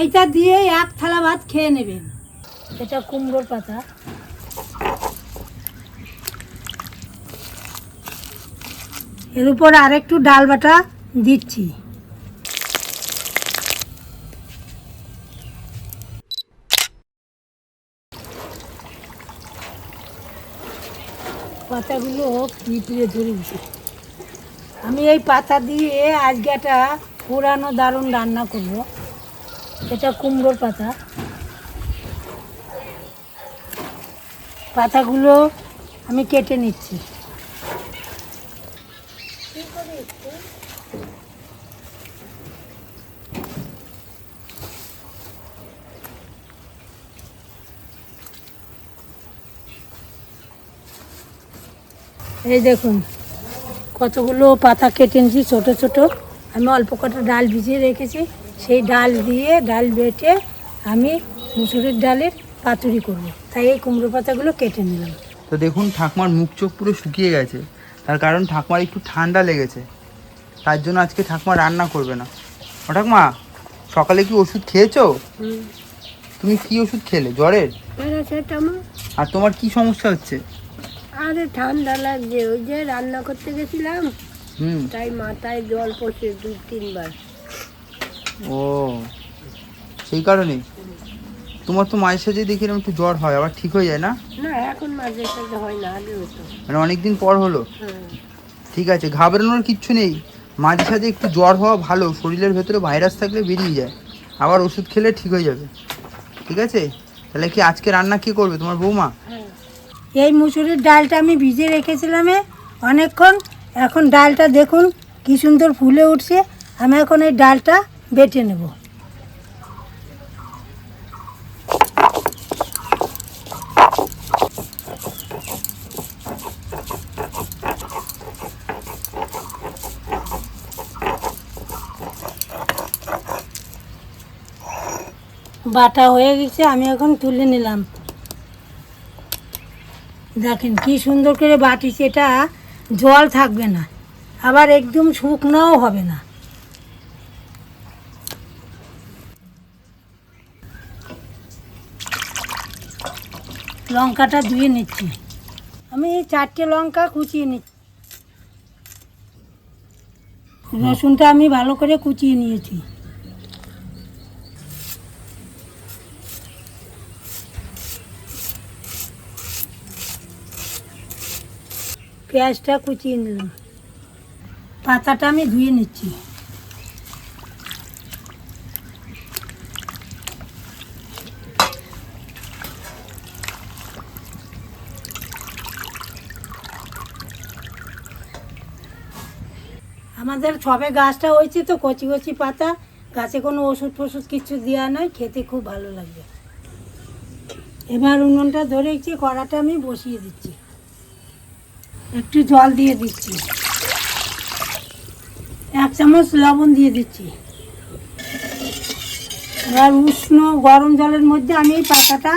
এইটা দিয়ে এক থালা ভাত খেয়ে নেবেন এটা কুমড়োর পাতা। এর উপর আরেকটু ডাল বাটা দিচ্ছি। পাতাগুলো পিঁপড়ে ধরেছে আমি এই পাতা দিয়ে আজকে একটা পুরানো দারুণ রান্না করব। এটা কুমড়োর পাতা। পাতাগুলো আমি কেটে নিচ্ছি। এই দেখুন, কতগুলো পাতা কেটে নিয়েছি, ছোটো ছোটো। আমি অল্প কটা ডাল ভিজিয়ে রেখেছি। সেই ডাল দিয়ে ডাল বেটে আমি মুসুরের ডালের পাতুরি করব। তাই এই কুমড়ো পাতাগুলো কেটে নিলাম। তো দেখুন ঠাকুমার মুখ চোখ পুরো শুকিয়ে গেছে। তার কারণ ঠাকুমার একটু ঠান্ডা লেগেছে। তার জন্য আজকে ঠাকুমা রান্না করবে না। ও ঠাকুমা সকালে কি ওষুধ খেয়েছো? তুমি কি ওষুধ খেলে? জ্বরের? আর তোমার কি সমস্যা হচ্ছে? আরে ঠান্ডা লাগছে। ওই যে রান্না করতে গেছিলাম। তাই মাথায় জল পড়ছে দুই তিনবার ও। সেই কারণে তোমার তো মাঝে সাঝে দেখি এরকম একটু জ্বর হয় আবার ঠিক হয়ে যায় না? না এখন মাঝে সাঝে হয় না আগে হতো মানে অনেকদিন পর হলো? ঠিক আছে ঘাবড়ানোর কিচ্ছু নেই। মাঝে সাঝে একটু জ্বর হওয়া ভালো শরীরের ভেতরে ভাইরাস থাকলে বেরিয়ে যায়। আবার ওষুধ খেলে ঠিক হয়ে যাবে। ঠিক আছে? তাহলে কি আজকে রান্না কে করবে তোমার বৌমা? হ্যাঁ। এই মুসুরির ডালটা আমি ভিজে রেখেছিলাম এ অনেকক্ষণ। এখন ডালটা দেখুন কি সুন্দর ফুলে উঠছে। আমি এখন এই ডালটা বেটে নেব। বাটা হয়ে গেছে, আমি এখন তুলে নিলাম। দেখেন কি সুন্দর করে বাটিছে, এটা জল থাকবে না, আবার একদম শুকনোও হবে না। লঙ্কাটা ধুয়ে নিচ্ছি। আমি চারটে লঙ্কা কুচিয়ে নিচ্ছি রসুনটা আমি ভালো করে কুচিয়ে নিয়েছি। পেঁয়াজটা কুচিয়ে নিলাম। পাতাটা আমি ধুয়ে নিচ্ছি। আমাদের সবে গাছটা হয়েছে তো কচি কচি পাতা, গাছে কোনো ওষুধ ফষুধ কিছু দেওয়া নয়, খেতে খুব ভালো লাগবে এবার উনুনটা ধরেছি কড়াটা আমি বসিয়ে দিচ্ছি। একটু জল দিয়ে দিচ্ছি। এক চামচ লবণ দিয়ে দিচ্ছি। এবার উষ্ণ গরম জলের মধ্যে আমি এই পাতাটা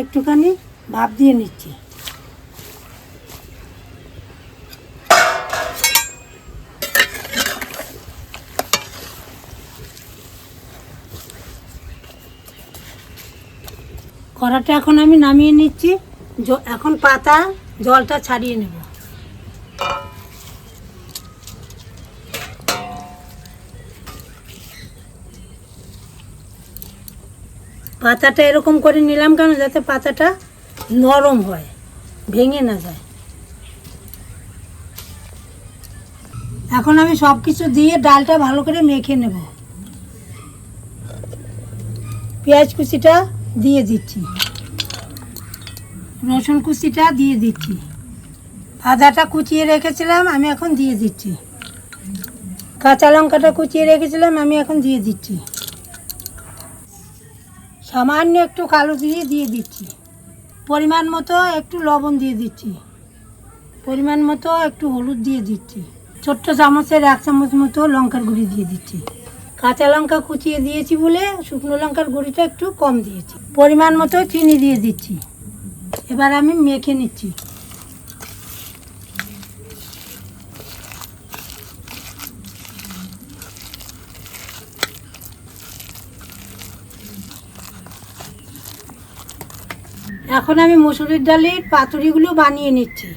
একটুখানি ভাপ দিয়ে নিচ্ছি। কড়াটা এখন আমি নামিয়ে নিচ্ছি। এখন পাতা, জলটা ছাড়িয়ে নেব। পাতাটা এরকম করে নিলাম কেন? যাতে পাতাটা নরম হয়, ভেঙে না যায়। এখন আমি সব কিছু দিয়ে ডালটা ভালো করে মেখে নেব। পেঁয়াজ কুচিটা দিয়ে দিচ্ছি। রসুন কুচিটা দিয়ে দিচ্ছি। আদাটা কুচিয়ে রেখেছিলাম, আমি এখন দিয়ে দিচ্ছি। কাঁচা লঙ্কাটা কুচিয়ে রেখেছিলাম, আমি এখন দিয়ে দিচ্ছি। সামান্য একটু কালো দিয়ে দিয়ে দিচ্ছি। পরিমাণ মতো একটু লবণ দিয়ে দিচ্ছি। পরিমাণ মতো একটু হলুদ দিয়ে দিচ্ছি। ছোট্ট চামচের এক চামচ মতো লঙ্কার গুঁড়ি দিয়ে দিচ্ছি। কাঁচা লঙ্কা কুচিয়ে দিয়েছি বলে শুকনো লঙ্কার গুঁড়িটা একটু কম দিয়েছি। পরিমাণ মতো চিনি দিয়ে দিচ্ছি। এবার আমি মেখে নিচ্ছি। এখন আমি মুসুরির ডালের পাতুরিগুলো বানিয়ে নিচ্ছি।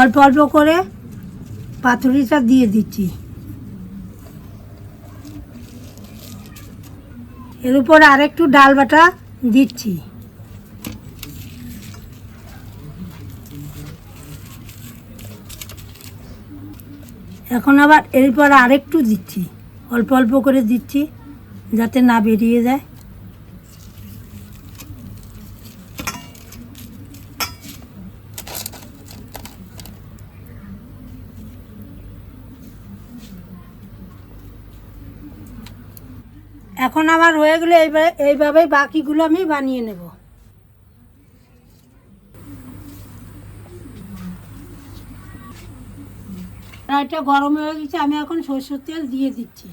অল্প অল্প করে পাতুরিটা দিয়ে দিচ্ছি। এর উপর আরেকটু ডাল বাটা দিচ্ছি। এখন আবার এরপর আরেকটু দিচ্ছি। অল্প অল্প করে দিচ্ছি যাতে না বেরিয়ে যায়। এখন আমার হয়ে গেলে এইভাবে এইভাবে বাকিগুলো আমি বানিয়ে নেব। কড়াইটা গরম হয়ে গেছে, আমি এখন সরষের তেল দিয়ে দিচ্ছি।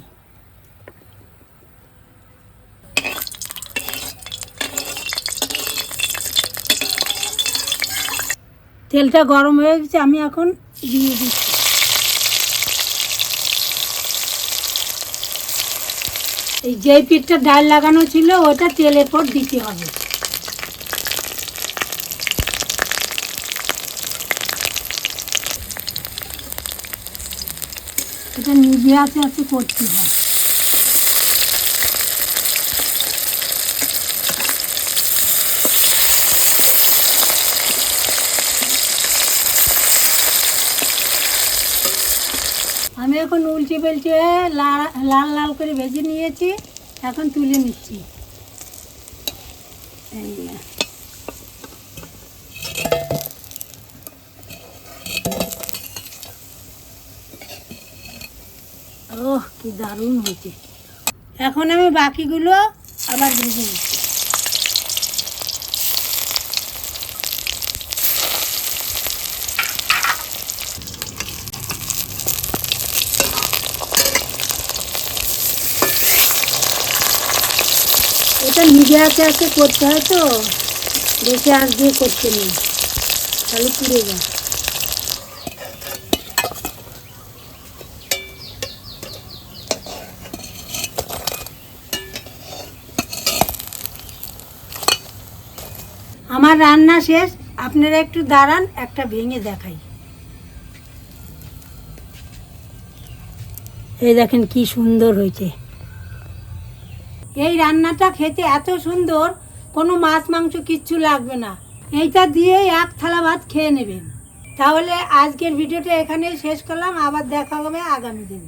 তেলটা গরম হয়ে গেছে, আমি এখন দিয়ে দিচ্ছি। এই যে পিঠটা ডাল লাগানো ছিল, ওটা তেলের পর দিতে হবে। এটা নিজে আছে আছে করতে হয় আমি উল্টে লাল লাল করে ভেজে নিয়েছি, এখন তুলে নিচ্ছি। ওহ, কি দারুণ হয়েছে। এখন আমি বাকিগুলো আবার ভেজে নিচ্ছি। এটা নিজে হাতে হাতে করতে হয় তো। বেশি আগ দিয়ে করতে নেই। তাহলে পুড়ে যায়। আমার রান্না শেষ। আপনারা একটু দাঁড়ান, একটা ভেঙে দেখাই। এই দেখেন কি সুন্দর হয়েছে। এই রান্নাটা খেতে এত সুন্দর, কোনো মাছ, মাংস কিচ্ছু লাগবে না। এইটা দিয়ে এক থালা ভাত খেয়ে নেবেন। তাহলে আজকের ভিডিওটা এখানেই শেষ করলাম, আবার দেখা হবে আগামী দিন।